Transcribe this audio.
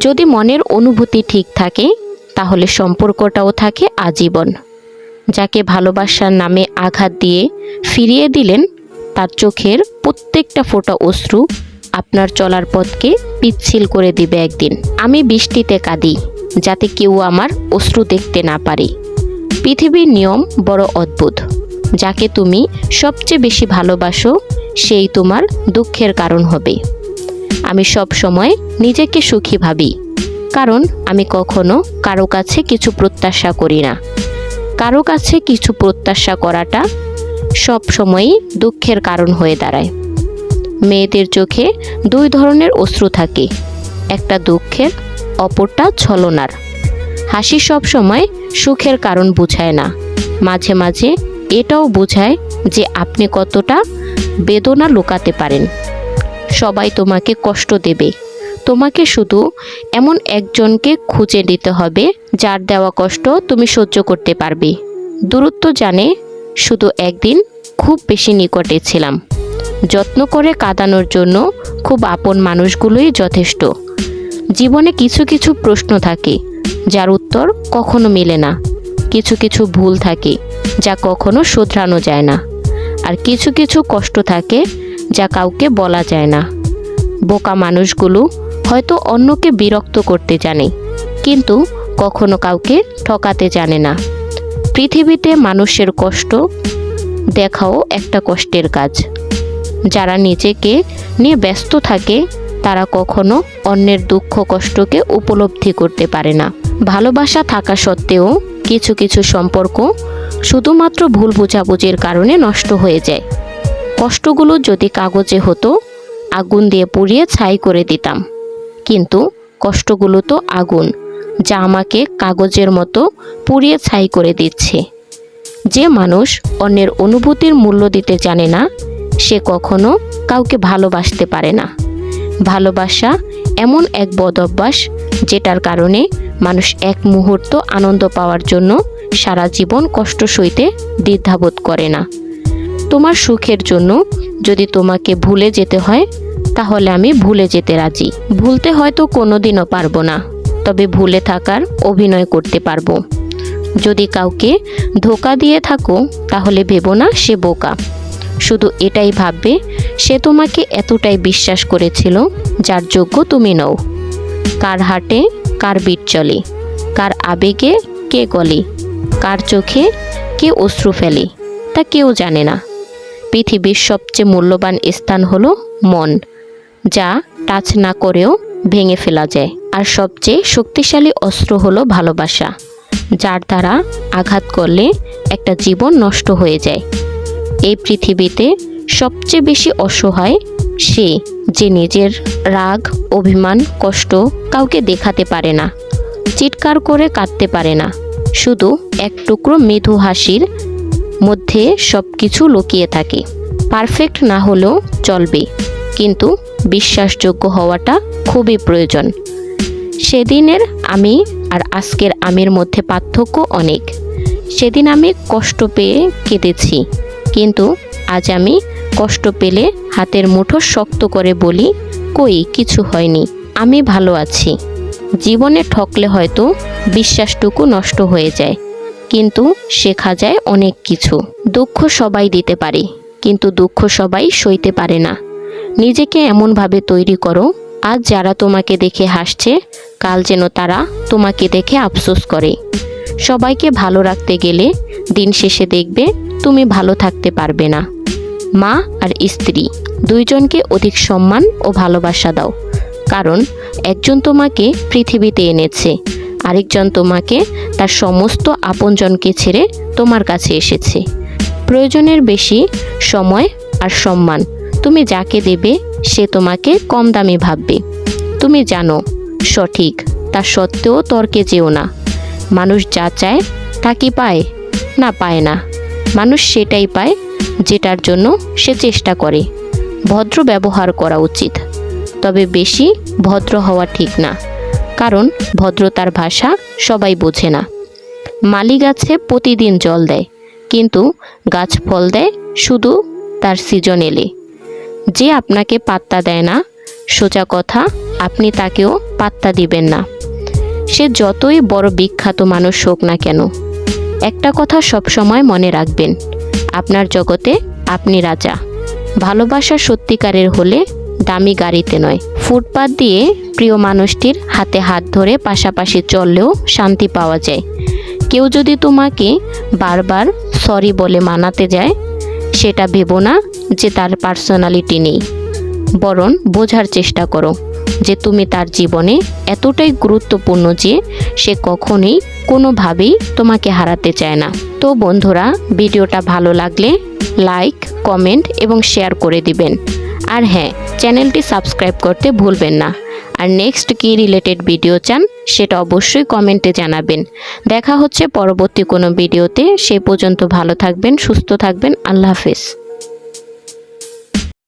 যদি মনের অনুভূতি ঠিক থাকে, তাহলে সম্পর্কটাও থাকে আজীবন। যাকে ভালোবাসার নামে আঘাত দিয়ে ফিরিয়ে দিলেন, তার চোখের প্রত্যেকটা ফোটা অশ্রু আপনার চলার পথকে পিচ্ছিল করে দিবে একদিন। আমি বৃষ্টিতে কাঁদি, যাতে কেউ আমার অশ্রু দেখতে না পারে। পৃথিবীর নিয়ম বড় অদ্ভুত। যাকে তুমি সবচেয়ে বেশি ভালোবাসো, সেই তোমার দুঃখের কারণ হবে। আমি সব সময় নিজেকে সুখী ভাবি। কারণ আমি কখনো কারও কাছে কিছু প্রত্যাশা করি না। কারও কাছে কিছু প্রত্যাশা করাটা সব সময়ই দুঃখের কারণ হয়ে দাঁড়ায়। মেয়েদের চোখে দুই ধরনের অশ্রু থাকে, একটা দুঃখের, অপরটা ছলনার। হাসি সব সময় সুখের কারণ বোঝায় না। মাঝে মাঝে এটাও বোঝায় যে আপনি কতটা বেদনা লুকাতে পারেন। সবাই তোমাকে কষ্ট দেবে। তোমাকে শুধু এমন একজনকে খুঁজে নিতে হবে, যার দেওয়া কষ্ট তুমি সহ্য করতে পারবে। দূরত্ব জানে, শুধু একদিন খুব বেশি নিকটে ছিলাম। যত্ন করে কাঁদানোর জন্য খুব আপন মানুষগুলোই যথেষ্ট। জীবনে কিছু কিছু প্রশ্ন থাকে, যার উত্তর কখনো মেলে না। কিছু কিছু ভুল থাকে, যা কখনো শোধরানো যায় না। আর কিছু কিছু কষ্ট থাকে যা কাউকে বলা যায় না। বোকা মানুষগুলো হয়তো অন্যকে বিরক্ত করতে জানে, কিন্তু কখনো কাউকে ঠকাতে জানে না। পৃথিবীতে মানুষের কষ্ট দেখাও একটা কষ্টের কাজ। যারা নিজেকে নিয়ে ব্যস্ত থাকে, তারা কখনো অন্যের দুঃখ কষ্টকে উপলব্ধি করতে পারে না। ভালোবাসা থাকা সত্ত্বেও কিছু কিছু সম্পর্ক শুধুমাত্র ভুল বোঝাবুঝির কারণে নষ্ট হয়ে যায়। কষ্টগুলো যদি কাগজে হতো, আগুন দিয়ে পুড়িয়ে ছাই করে দিতাম। কিন্তু কষ্টগুলো তো আগুন, যা আমাকে কাগজের মতো পুড়িয়ে ছাই করে দিচ্ছে। যে মানুষ অন্যের অনুভূতির মূল্য দিতে জানে না, সে কখনো কাউকে ভালোবাসতে পারে না। ভালোবাসা এমন এক বদ অভ্যাস, যেটার কারণে মানুষ এক মুহূর্ত আনন্দ পাওয়ার জন্য সারা জীবন কষ্ট সইতে দ্বিধাবোধ করে না। তোমার সুখের জন্য যদি তোমাকে ভুলে যেতে হয়, তাহলে আমি ভুলে যেতে রাজি। ভুলতে হয়তো কোনোদিনও পারব না, তবে ভুলে থাকার অভিনয় করতে পারব। যদি কাউকে ধোকা দিয়ে থাকো, তাহলে ভেবো না সে বোকা। শুধু এটাই ভাববে, সে তোমাকে এতটাই বিশ্বাস করেছিল, যার যোগ্য তুমি নও। কার হাটে কার বিট চলে, কার আবেগে কে গলে, কার চোখে কে অশ্রু ফেলে, তা কেউ জানে না। পৃথিবীর সবচেয়ে মূল্যবান স্থান হলো মন, যা টাচ না করেও ভেঙে ফেলা যায়। আর সবচেয়ে শক্তিশালী অস্ত্র হলো ভালোবাসা, যার দ্বারা আঘাত করলে একটা জীবন নষ্ট হয়ে যায়। এই পৃথিবীতে সবচেয়ে বেশি অসহায় সে যে নিজের রাগ, অভিমান, কষ্ট কাউকে দেখাতে পারে না, চিৎকার করে কাঁদতে পারে না, শুধু এক টুকরো মৃদু হাসির মধ্যে সব কিছু লুকিয়ে থাকে। পারফেক্ট না হলেও চলবে। কিন্তু বিশ্বাসযোগ্য হওয়াটা খুবই প্রয়োজন। সেদিনের আমি আর আজকের আমির মধ্যে পার্থক্য অনেক। সেদিন আমি কষ্ট পেয়ে কেঁদেছি। কিন্তু আজ আমি কষ্ট পেলে হাতের মুঠো শক্ত করে বলি, কই, কিছু হয়নি। আমি ভালো আছি। জীবনে ঠকলে হয়তো বিশ্বাসটুকু নষ্ট হয়ে যায়। কিন্তু শেখা যায় অনেক কিছু। দুঃখ সবাই দিতে পারে, কিন্তু দুঃখ সবাই সইতে পারে না। নিজেকে এমনভাবে তৈরি করো, আজ যারা তোমাকে দেখে হাসছে, কাল যেন তারা তোমাকে দেখে আফসোস করে। সবাইকে ভালো রাখতে গেলে দিন শেষে দেখবে তুমি ভালো থাকতে পারবে না। মা আর স্ত্রী, দুইজনকে অধিক সম্মান ও ভালোবাসা দাও, কারণ একজন তোমাকে পৃথিবীতে এনেছে আরেকজন তোমাকে, তার সমস্ত আপনজনকে ছেড়ে তোমার কাছে এসেছে। প্রয়োজনের বেশি সময় আর সম্মান। তুমি যাকে দেবে, সে তোমাকে কম দামি ভাববে। তুমি জানো, সঠিক, তা সত্ত্বেও তর্কে যেও না। মানুষ যা চায়, তা কি পায়? না পায় না। মানুষ সেটাই পায়, যেটার জন্য সে চেষ্টা করে। ভদ্র ব্যবহার করা উচিত। তবে বেশি ভদ্র হওয়া ঠিক না। কারণ ভদ্রতার ভাষা সবাই বোঝে না। মালি গাছে প্রতিদিন জল দেয়, কিন্তু গাছ ফল দেয় শুধু তার সিজন এলে। যে আপনাকে পাত্তা দেয় না, সোজা কথা, আপনি তাকেও পাত্তা দিবেন না। সে যতই বড় বিখ্যাত মানুষ হোক না কেন, একটা কথা সবসময় মনে রাখবেন, আপনার জগতে আপনি রাজা। ভালোবাসা সত্যিকারের হলে দামি গাড়িতে নয়। ফুটপাত দিয়ে প্রিয় মানুষটির হাতে হাত ধরে পাশাপাশি চললেও শান্তি পাওয়া যায়। কেউ যদি তোমাকে বারবার সরি বলে মানাতে যায়, সেটা ভেবো না যে তার পার্সোনালিটি নেই। বরং বোঝার চেষ্টা করো যে তুমি তার জীবনে এতটাই গুরুত্বপূর্ণ যে সে কখনোই কোনোভাবেই তোমাকে হারাতে চায় না। তো বন্ধুরা, ভিডিওটা ভালো লাগলে লাইক, কমেন্ট এবং শেয়ার করে দিবেন। আর হ্যাঁ চ্যানেলটি সাবস্ক্রাইব করতে ভুলবেন না। আর নেক্সট কি রিলেটেড ভিডিও চান, সেটা অবশ্যই কমেন্টে জানাবেন। দেখা হচ্ছে পরবর্তী কোনো ভিডিওতে সে পর্যন্ত ভালো থাকবেন, সুস্থ থাকবেন। আল্লাহ হাফেজ।